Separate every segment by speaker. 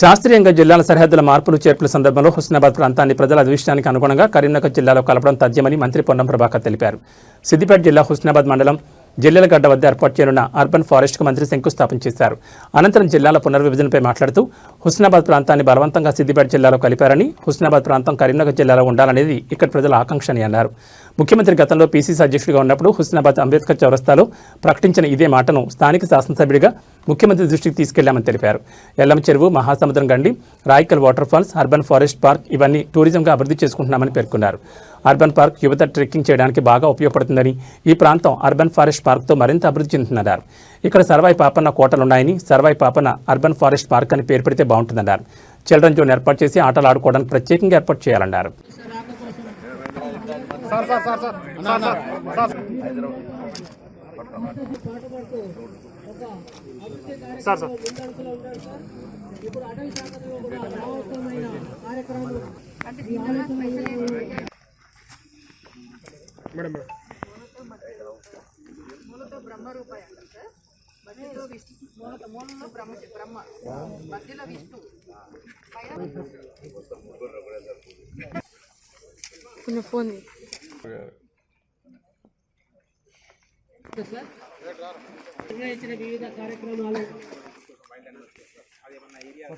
Speaker 1: శాస్త్రీయంగా జిల్లాల సరిహద్దుల మార్పులు చేర్పుల సందర్భంలో హుస్నాబాద్ ప్రాంతాన్ని ప్రజల అదృష్టానికి అనుగుణంగా కరీంనగర్ జిల్లాలో కలపడం తథ్యమని మంత్రి పొన్నం ప్రభాకర్ తెలిపారు. సిద్దిపేట జిల్లా హుస్నాబాద్ మండలం జిల్లెలగడ్డ వద్ద ఏర్పాటు చేయనున్న అర్బన్ ఫారెస్ట్కు మంత్రి శంకుస్థాపన చేశారు. అనంతరం జిల్లాల పునర్విభజనపై మాట్లాడుతూ హుస్నాబాద్ ప్రాంతాన్ని బలవంతంగా సిద్దిపేట జిల్లాలో కలిపారని హుస్నాబాద్ ప్రాంతం కరీంనగర్ జిల్లాలో ఉండాలనేది ఇక్కడ ప్రజల ఆకాంక్ష అని అన్నారు. ముఖ్యమంత్రి గతంలో పీసీసీ అధ్యక్షుడిగా ఉన్నప్పుడు హుస్నాబాద్ అంబేద్కర్ చౌరస్తాలో ప్రకటించిన ఇదే మాటను స్థానిక శాసనసభ్యుడిగా ముఖ్యమంత్రి దృష్టికి తీసుకెళ్ళామని తెలిపారు. Ellam Cheruvu Mahasamudram Gandi Raikal water falls urban forest park ఇవన్నీ టూరిజంగా అభివృద్ధి చేసుకుంటున్నామని పేర్కొన్నారు. అర్బన్ పార్క్ యువత ట్రెక్కింగ్ చేయడానికి బాగా ఉపయోగపడుతుందని ఈ ప్రాంతం అర్బన్ ఫారెస్ట్ పార్క్తో మరింత అభివృద్ధి చెందుతుందన్నారు. ఇక్కడ Sarvai Papanna కోటలున్నాయని Sarvai Papanna urban forest park అని పేరు పెడితే బాగుంటుందన్నారు. చిల్డ్రన్ జోన్ ఏర్పాటు చేసి ఆటలు ఆడుకోవడానికి ప్రత్యేకంగా ఏర్పాటు చేయాలన్నారు.
Speaker 2: సార్ సార్ మేడం మేడం
Speaker 3: మూలతో బ్రహ్మ రూపాయి అంటారు సార్. మధ్యలో విష్ణు మూలత మూలంలో బ్రహ్మ బ్రహ్మ మధ్యలో విష్ణు పైన
Speaker 4: కొంచెం ఫోన్
Speaker 5: నిర్వహించిన వివిధ కార్యక్రమాలు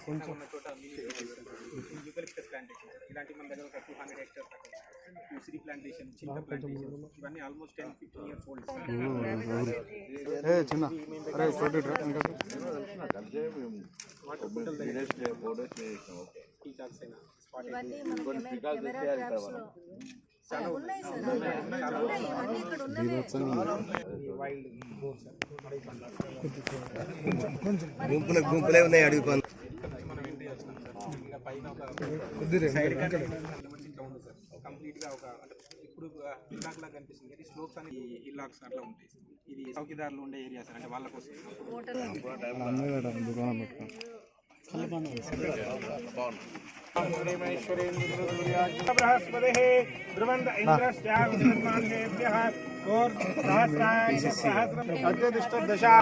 Speaker 2: కొంచెం. చోట ఇలాంటి మన దగ్గర ఒక టూ హండ్రెడ్ హెక్టర్స్ ఉసిరి ప్లాంటేషన్ చింత ప్లాంటేషన్ ఇవన్నీ
Speaker 3: almost ten fifteen
Speaker 2: years old
Speaker 6: గుంపులు గుంపులే ఉన్నాయి అడవి పందులు
Speaker 2: మనం ఎంట్రీ వచ్చినాం ఇంకా పైన ఒక సైడ్ ఇట్లా ఉంది సార్ కంప్లీట్ గా ఒక అంటే ఇప్పుడు హిల్లాక్ లాగా కనిపిస్తుంది కానీ స్లోప్స్ అనేది హిల్లాక్స్ అట్లా ఉంటాయి ఇది చౌకీదారులు ఉండే ఏరియా సార్ అంటే వాళ్ళ కోసం బృహస్పతి ధ్రువంత ఇంద్రశ్చాభ్యः సహస్రాయ సహస్రం అత్యధిష్ట దశా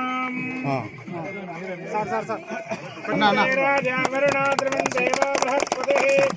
Speaker 2: సార్ సార్ సార్ రాజా వరుణ ధ్రువంతేవ బృహస్పతి ధ్రువంత ఇంద్రశ్చాగ్నిశ్చ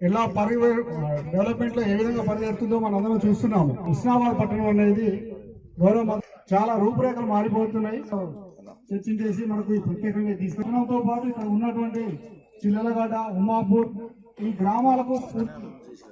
Speaker 7: ఎలా పరివే డెవలప్మెంట్లో ఏ విధంగా పరిగెడుతుందో మనం అందరం చూస్తున్నాము. హుస్నాబాద్ పట్టణం అనేది గౌరవ చాలా రూపురేఖలు మారిపోతున్నాయి. చర్చించేసి మనకు ఈ ప్రత్యేకంగా తీసుకున్నాంతో పాటు ఇక్కడ ఉన్నటువంటి చిల్లలగడ్డ ఉమాపూర్ ఈ గ్రామాలకు